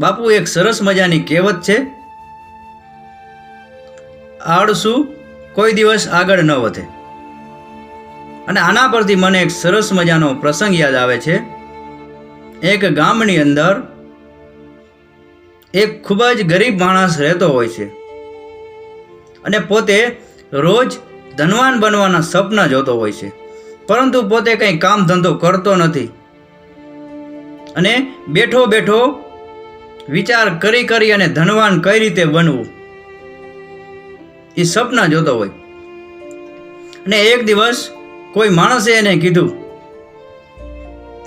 બાપુ, એક સરસ મજાની કહેવત છે. આળસુ કોઈ દિવસ આગળ ન વધે. અને આના પરથી મને એક સરસ મજાનો પ્રસંગ યાદ આવે છે. એક ગામની અંદર એક ખૂબ જ ગરીબ માણસ રહેતો હોય છે. અને પોતે રોજ ધનવાન બનવાના સપના જોતો હોય છે. પરંતુ પોતે કંઈ કામ ધંધો કરતો નથી. અને બેઠો બેઠો વિચાર કરી કરી અને ધનવાન કઈ રીતે બનવું? એ સપના જોતો હોય. અને એક દિવસ કોઈ માણસે એને કીધું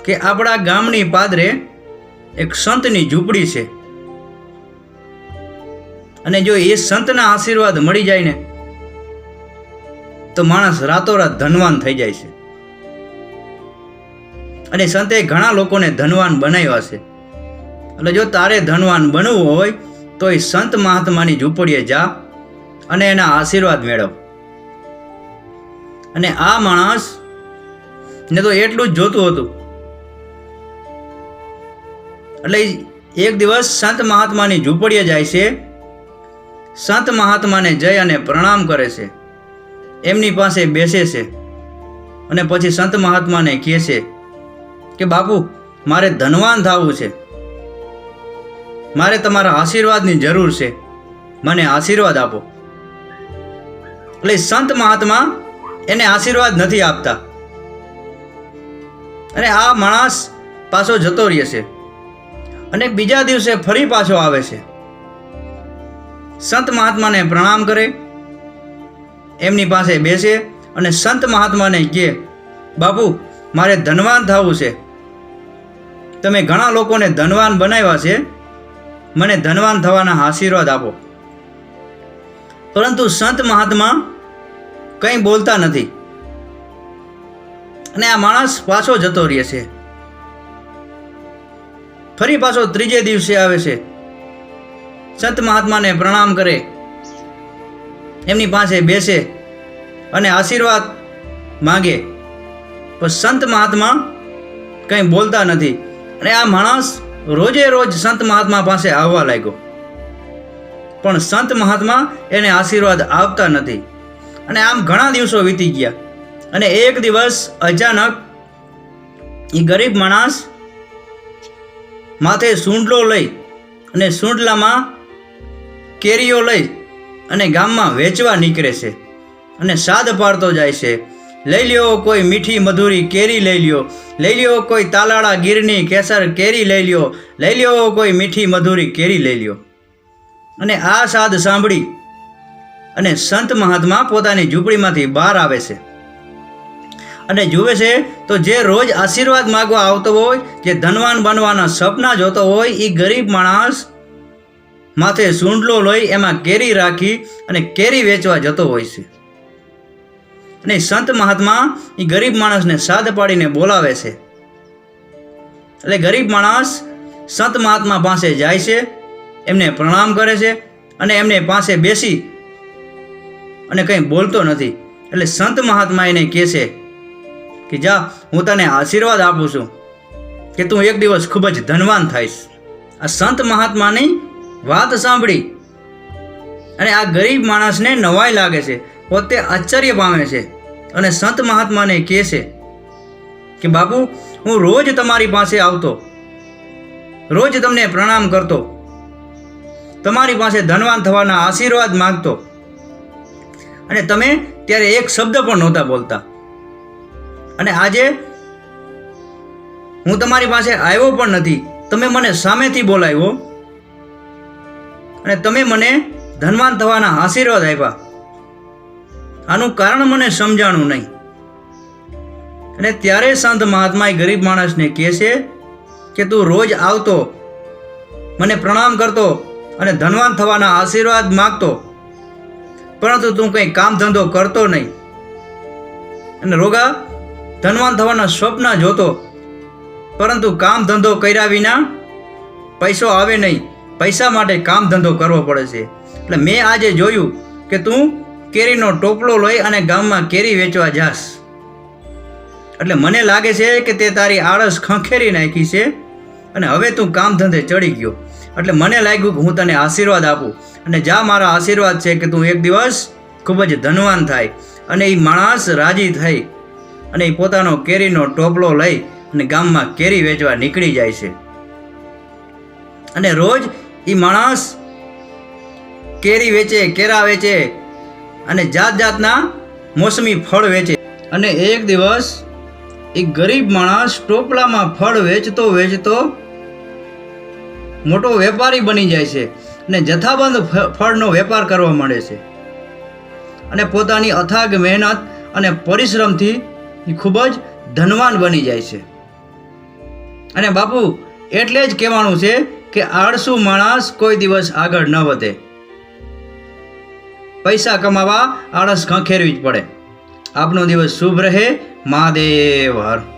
કે આપણા ગામની પાદરે એક સંતની ઝૂંપડી છે. અને જો એ સંતના આશીર્વાદ મળી જાય ને, તો માણસ રાતોરાત ધનવાન થઈ જાય છે. અને સંતે ઘણા લોકોને ધનવાન બનાવ્યા છે. એટલે જો તારે ધનવાન બનવું હોય તો એ સંત મહાત્માની ઝૂંપડીએ જા અને એના આશીર્વાદ મેળવ. અને આ માણસ ને તો એટલું જ જોતું હતું. એટલે એક દિવસ સંત મહાત્માની ઝૂંપડીએ જાય છે, સંત મહાત્માને જઈ અને પ્રણામ કરે છે. એમની પાસે બેસે છે અને પછી સંત મહાત્માને કહે છે કે, બાપુ, મારે ધનવાન થવું છે. મારે તમારા આશીર્વાદની જરૂર છે. મને આશીર્વાદ આપો. એટલે સંત મહાત્મા એને આશીર્વાદ નથી આપતા. અને આ માણસ પાછો જતો રહે છે. અને બીજા દિવસે ફરી પાછો આવે છે. સંત મહાત્માને પ્રણામ કરે. એમની પાસે બેસે અને સંત મહાત્માને કહે, બાપુ, મારે ધનવાન થવું છે. તમે ઘણા લોકોને ધનવાન બનાવ્યા છે. મને ધનવાન થવાના આશીર્વાદ આપો. પરંતુ સંત મહાત્મા કંઈ બોલતા નથી. અને આ માણસ પાછો જતો રહે છે. ફરી પાછો ત્રીજે દિવસે આવે છે. સંત મહાત્માને પ્રણામ કરે. એમની પાસે બેસે અને આશીર્વાદ માગે. પણ સંત મહાત્મા કંઈ બોલતા નથી. અને આ માણસ રોજે રોજ સંત મહાત્મા પાસે આવવા લાગ્યો. પણ સંત મહાત્મા એને આશીર્વાદ આપતા નથી. અને આમ ઘણા દિવસો વીતી ગયા. અને એક દિવસ અચાનક એ ગરીબ માણસ માથે સૂંડલો લઈ અને સૂંડલામાં કેરીઓ લઈ અને ગામમાં વેચવા નીકળે છે. અને સાદ પાડતો જાય છે. લઈ લ્યો કોઈ મીઠી મધુરી કેરી લઈ લ્યો. લઈ લ્યો કોઈ તાલાળા ગીરની કેસર કેરી લઈ લ્યો. લઈ લ્યો કોઈ મીઠી મધુરી કેરી લઈ લ્યો. અને આ સાદ સાંભળી અને સંત મહાત્મા પોતાની ઝૂંપડીમાંથી બહાર આવે છે. અને જુએ છે તો જે રોજ આશીર્વાદ માગવા આવતો હોય, જે ધનવાન બનવાના સપના જોતો હોય એ ગરીબ માણસ માથે સૂંડલો લઈ એમાં કેરી રાખી અને કેરી વેચવા જતો હોય છે. અને સંત મહાત્મા એ ગરીબ માણસને સાદ પાડીને બોલાવે છે. એટલે ગરીબ માણસ સંત મહાત્મા પાસે જાય છે, એમને પ્રણામ કરે છે અને એમને પાસે બેસી અને કંઈ બોલતો નથી. એટલે સંત મહાત્મા એને કહે છે કે, જા, હું તને આશીર્વાદ આપું છું કે તું એક દિવસ ખૂબ જ ધનવાન થઈશ. આ સંત મહાત્માની વાત સાંભળી અને આ ગરીબ માણસને નવાઈ લાગે છે, પોતે આશ્ચર્ય પામે છે. અને સંત મહાત્માને કહે છે કે, બાપુ, હું રોજ તમારી પાસે આવતો, રોજ તમને પ્રણામ કરતો, તમારી પાસે ધનવાન થવાના આશીર્વાદ માગતો. અને તમે ત્યારે એક શબ્દ પણ નહોતા બોલતા. અને આજે હું તમારી પાસે આવ્યો પણ નથી. તમે મને સામેથી બોલાવ્યો અને તમે મને ધનવાન થવાના આશીર્વાદ આપ્યા. આનું કારણ મને સમજાણું નહીં. અને ત્યારે સંત મહાત્મા એ ગરીબ માણસને કહે છે કે તું રોજ આવતો, મને પ્રણામ કરતો અને ધનવાન થવાના આશીર્વાદ માગતો. પરંતુ તું કંઈ કામ ધંધો કરતો નહીં. અને રોગા, ધનવાન થવાના સ્વપ્ન જોતો, પરંતુ કામ ધંધો કર્યા વિના પૈસો આવે નહીં. પૈસા માટે કામ ધંધો કરવો પડે છે. એટલે મેં આજે જોયું કે તું કેરીનો ટોપલો લઈ અને ગામમાં કેરી વેચવા જાશ. એટલે મને લાગે છે કે તે તારી આળસ ખંખેરી નાખી છે અને હવે તું કામ ધંધે ચડી ગયો. એટલે મને લાગ્યું કે હું તને આશીર્વાદ આપું. અને જા, મારા આશીર્વાદ છે કે તું એક દિવસ ખૂબ જ ધનવાન થાય અને એ માણસ રાજી થઈ અને એ પોતાનો કેરીનો ટોપલો લઈ અને ગામમાં કેરી વેચવા નીકળી જાય છે. અને રોજ એ માણસ કેરી વેચે, કેરા વેચે અને જાત જાતના મોસમી ફળ વેચે. અને એક દિવસ એ ગરીબ માણસ ટોપલામાં ફળ વેચતો વેચતો મોટો વેપારી બની જાય છે અને જથ્થાબંધ ફળનો વેપાર કરવા માંડે છે. અને પોતાની અથાગ મહેનત અને પરિશ્રમથી એ ખૂબ જ ધનવાન બની જાય છે. અને બાપુ, એટલે જ કહેવાનું છે કે આળસુ માણસ કોઈ દિવસ આગળ ન વધે. પૈસા કમાવા આળસ ખંખેરવી જ પડે. આપનો દિવસ શુભ રહે મહાદેવ હર.